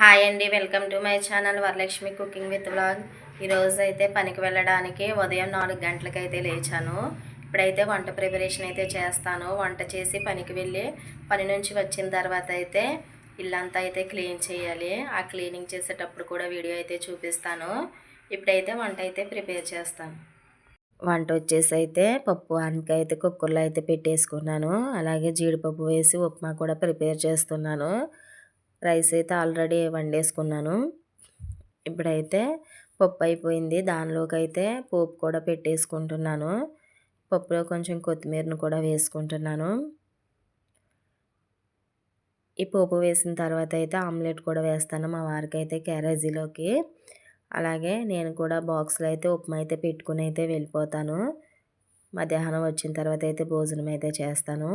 Hi అండి welcome to my channel Varalakshmi cooking with blog ఈరోజు అయితే పనికి వెళ్ళడానికి ఉదయం నాలుగు గంటలకైతే లేచాను. ఇప్పుడైతే వంట ప్రిపరేషన్ అయితే చేస్తాను. వంట చేసి పనికి వెళ్ళి పని నుంచి వచ్చిన తర్వాత అయితే ఇల్లంతా అయితే క్లీన్ చేయాలి. ఆ క్లీనింగ్ చేసేటప్పుడు కూడా వీడియో అయితే చూపిస్తాను. ఇప్పుడైతే వంట అయితే ప్రిపేర్ చేస్తాను. వంట వచ్చేసి అయితే పప్పు ఆనక అయితే కుక్కర్లో అయితే పెట్టేసుకున్నాను. అలాగే జీడిపప్పు వేసి ఉప్మా కూడా ప్రిపేర్ చేస్తున్నాను. రైస్ అయితే ఆల్రెడీ వండేసుకున్నాను. ఇప్పుడైతే పప్పు అయిపోయింది. దానిలోకి అయితే పోపు కూడా పెట్టేసుకుంటున్నాను. పప్పులో కొంచెం కొత్తిమీరను కూడా వేసుకుంటున్నాను. ఈ పోపు వేసిన తర్వాత అయితే ఆమ్లెట్ కూడా వేస్తాను మా వారికి అయితే క్యారేజీలోకి. అలాగే నేను కూడా బాక్స్లో అయితే ఉప్మా అయితే పెట్టుకుని అయితే వెళ్ళిపోతాను. మధ్యాహ్నం వచ్చిన తర్వాత అయితే భోజనం అయితే చేస్తాను.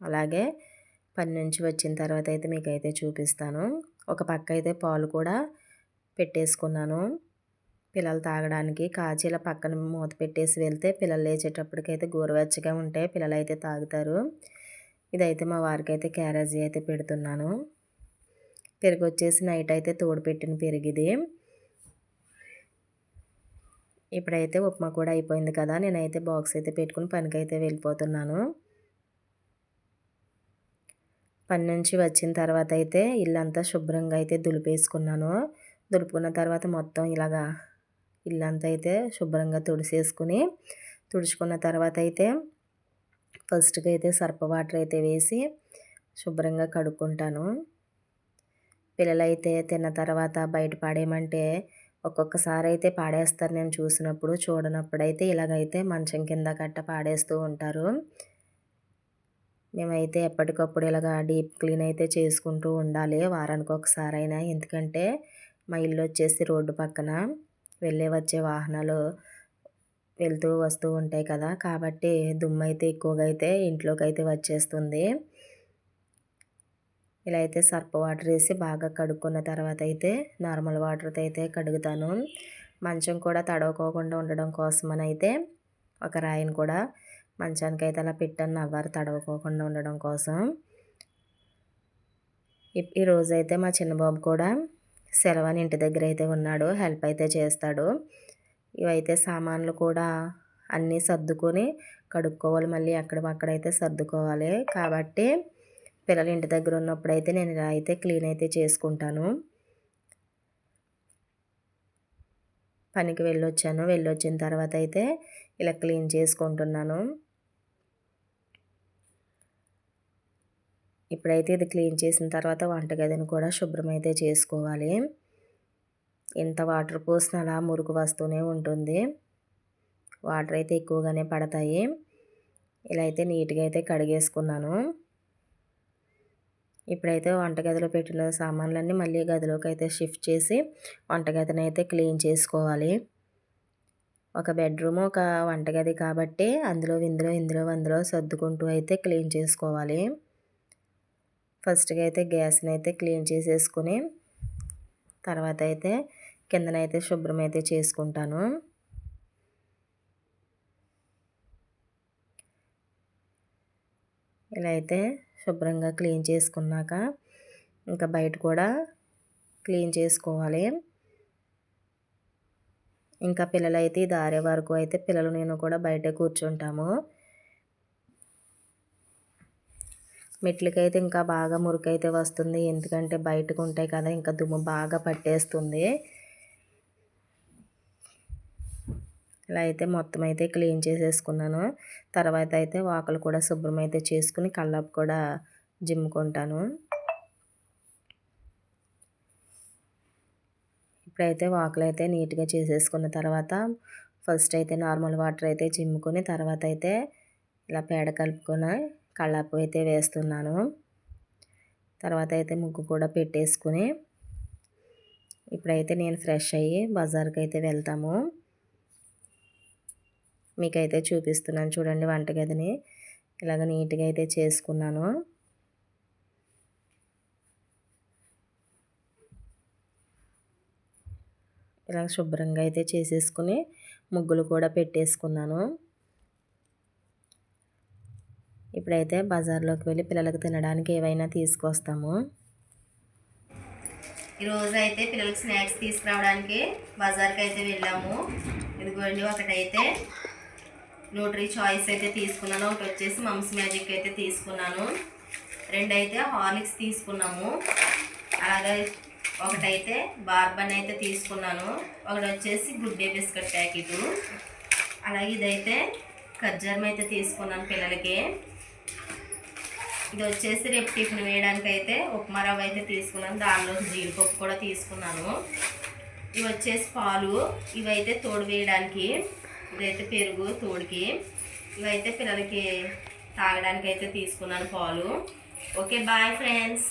అలాగే పని నుంచి వచ్చిన తర్వాత అయితే మీకు అయితే చూపిస్తాను. ఒక పక్క అయితే పాలు కూడా పెట్టేసుకున్నాను. పిల్లలు తాగడానికి కాచీల పక్కన మూత పెట్టేసి వెళ్తే పిల్లలు లేచేటప్పటికైతే గోరువెచ్చగా ఉంటే పిల్లలు అయితే తాగుతారు. ఇదైతే మా వారికి అయితే క్యారేజీ అయితే పెడుతున్నాను. పెరుగు వచ్చేసి నైట్ అయితే తోడు పెట్టిన పెరిగిది ఇప్పుడైతే ఉప్మా కూడా అయిపోయింది కదా నేనైతే బాక్స్ అయితే పెట్టుకుని పనికైతే వెళ్ళిపోతున్నాను. పని నుంచి వచ్చిన తర్వాత అయితే ఇల్లంతా శుభ్రంగా అయితే దులిపేసుకున్నాను. దులుపుకున్న తర్వాత మొత్తం ఇలాగా ఇల్లంతా అయితే శుభ్రంగా తుడిసేసుకుని తుడుచుకున్న తర్వాత అయితే ఫస్ట్గా అయితే సర్ప వాటర్ అయితే వేసి శుభ్రంగా కడుక్కుంటాను. పిల్లలైతే తిన్న తర్వాత బయట పాడేయమంటే ఒక్కొక్కసారి అయితే పాడేస్తారు. నేను చూసినప్పుడు చూడనప్పుడు అయితే ఇలాగైతే మంచం కింద కట్ట పాడేస్తూ ఉంటారు. మేమైతే ఎప్పటికప్పుడు ఇలాగా డీప్ క్లీన్ అయితే చేసుకుంటూ ఉండాలి. వారానికి ఒకసారి అయినా ఎందుకంటే మా ఇల్లు వచ్చేసి రోడ్డు పక్కన వెళ్ళే వచ్చే వాహనాలు వెళ్తూ వస్తూ ఉంటాయి కదా. కాబట్టి దుమ్ము అయితే ఎక్కువగా అయితే ఇంట్లోకి అయితే వచ్చేస్తుంది. ఇలా అయితే సర్ప వాటర్ వేసి బాగా కడుక్కున్న తర్వాత అయితే నార్మల్ వాటర్తో అయితే కడుగుతాను. మంచం కూడా తడవకోకుండా ఉండడం కోసమని అయితే ఒక రాయిని కూడా మంచానికి అయితే అలా పెట్టాను. నవ్వారు తడవకోకుండా ఉండడం కోసం. ఈరోజు అయితే మా చిన్నబాబు కూడా సెలవని ఇంటి దగ్గర అయితే ఉన్నాడు. హెల్ప్ అయితే చేస్తాడు. ఇవైతే సామాన్లు కూడా అన్నీ సర్దుకొని కడుక్కోవాలి. మళ్ళీ అక్కడైతే సర్దుకోవాలి. కాబట్టి పిల్లలు ఇంటి దగ్గర ఉన్నప్పుడు అయితే నేను ఇలా అయితే క్లీన్ అయితే చేసుకుంటాను. పనికి వెళ్ళొచ్చాను. వెళ్ళొచ్చిన తర్వాత అయితే ఇలా క్లీన్ చేసుకుంటున్నాను. ఇప్పుడైతే ఇది క్లీన్ చేసిన తర్వాత వంటగదిని కూడా శుభ్రమైతే చేసుకోవాలి. ఎంత వాటర్ పోసిన అలా మురుగు వస్తూనే ఉంటుంది. వాటర్ అయితే ఎక్కువగానే పడతాయి. ఇలా అయితే నీట్గా అయితే కడిగేసుకున్నాను. ఇప్పుడైతే వంటగదిలో పెట్టిన సామాన్లన్నీ మళ్ళీ గదిలోకి అయితే షిఫ్ట్ చేసి వంటగదిని అయితే క్లీన్ చేసుకోవాలి. ఒక బెడ్రూమ్ ఒక వంటగది కాబట్టి అందులో ఇందులో ఇందులో అందులో సర్దుకుంటూ అయితే క్లీన్ చేసుకోవాలి. ఫస్ట్గా అయితే గ్యాస్ని అయితే క్లీన్ చేసేసుకుని తర్వాత అయితే కిందనైతే శుభ్రం అయితే చేసుకుంటాను. ఇలా అయితే శుభ్రంగా క్లీన్ చేసుకున్నాక ఇంకా బయట కూడా క్లీన్ చేసుకోవాలి. ఇంకా పిల్లలైతే ఇది ఆరే వరకు అయితే పిల్లలు నేను కూడా బయట కూర్చుంటాము. మెట్లకైతే ఇంకా బాగా మురికైతే వస్తుంది. ఎందుకంటే బయటకు ఉంటాయి కదా ఇంకా దుమ్ము బాగా పట్టేస్తుంది. ఇలా అయితే మొత్తం అయితే క్లీన్ చేసేసుకున్నాను. తర్వాత అయితే వాకలు కూడా శుభ్రం అయితే చేసుకుని కల్లాపు కూడా జిమ్ముకుంటాను. ఇప్పుడైతే వాకులు అయితే నీట్గా చేసేసుకున్న తర్వాత ఫస్ట్ అయితే నార్మల్ వాటర్ అయితే చిమ్ముకొని తర్వాత అయితే ఇలా పేడ కలుపుకొని కళ్ళాపు అయితే వేస్తున్నాను. తర్వాత అయితే ముగ్గు కూడా పెట్టేసుకుని ఇప్పుడైతే నేను ఫ్రెష్ అయ్యి బజార్కి అయితే వెళ్తాము. మీకైతే చూపిస్తున్నాను. చూడండి వంటగదిని. ఇలాగ నీట్గా అయితే చేసుకున్నాను. ఇలా శుభ్రంగా అయితే చేసేసుకుని ముగ్గులు కూడా పెట్టేసుకున్నాను. ఇప్పుడైతే బజార్లోకి వెళ్ళి పిల్లలకు తినడానికి ఏవైనా తీసుకొస్తాము. ఈరోజు అయితే పిల్లలకు స్నాక్స్ తీసుకురావడానికి బజార్కి అయితే వెళ్ళాము. ఇదిగోండి ఒకటైతే న్యూట్రీ చాయిస్ అయితే తీసుకున్నాను. ఒకటి వచ్చేసి మమ్స్ మ్యాజిక్ అయితే తీసుకున్నాను. రెండు అయితే హార్లిక్స్ తీసుకున్నాము. అలాగే ఒకటైతే బార్బన్ అయితే తీసుకున్నాను. ఒకటి వచ్చేసి గుడ్ డే బిస్కెట్ ప్యాకెట్ అలాగే ఇదైతే ఖర్జూరం అయితే తీసుకున్నాను పిల్లలకి. ఇది వచ్చేసి రేపు టిఫిన్ వేయడానికి అయితే ఉప్మా రవ్వ అయితే తీసుకున్నాను. దానిలో జీడిపప్పు కూడా తీసుకున్నాను. ఇవి వచ్చేసి పాలు. ఇవైతే తోడు వేయడానికి ఇదైతే పెరుగు తోడికి ఇవైతే పిల్లలకి తాగడానికి అయితే తీసుకున్నాను పాలు. Okay bye friends.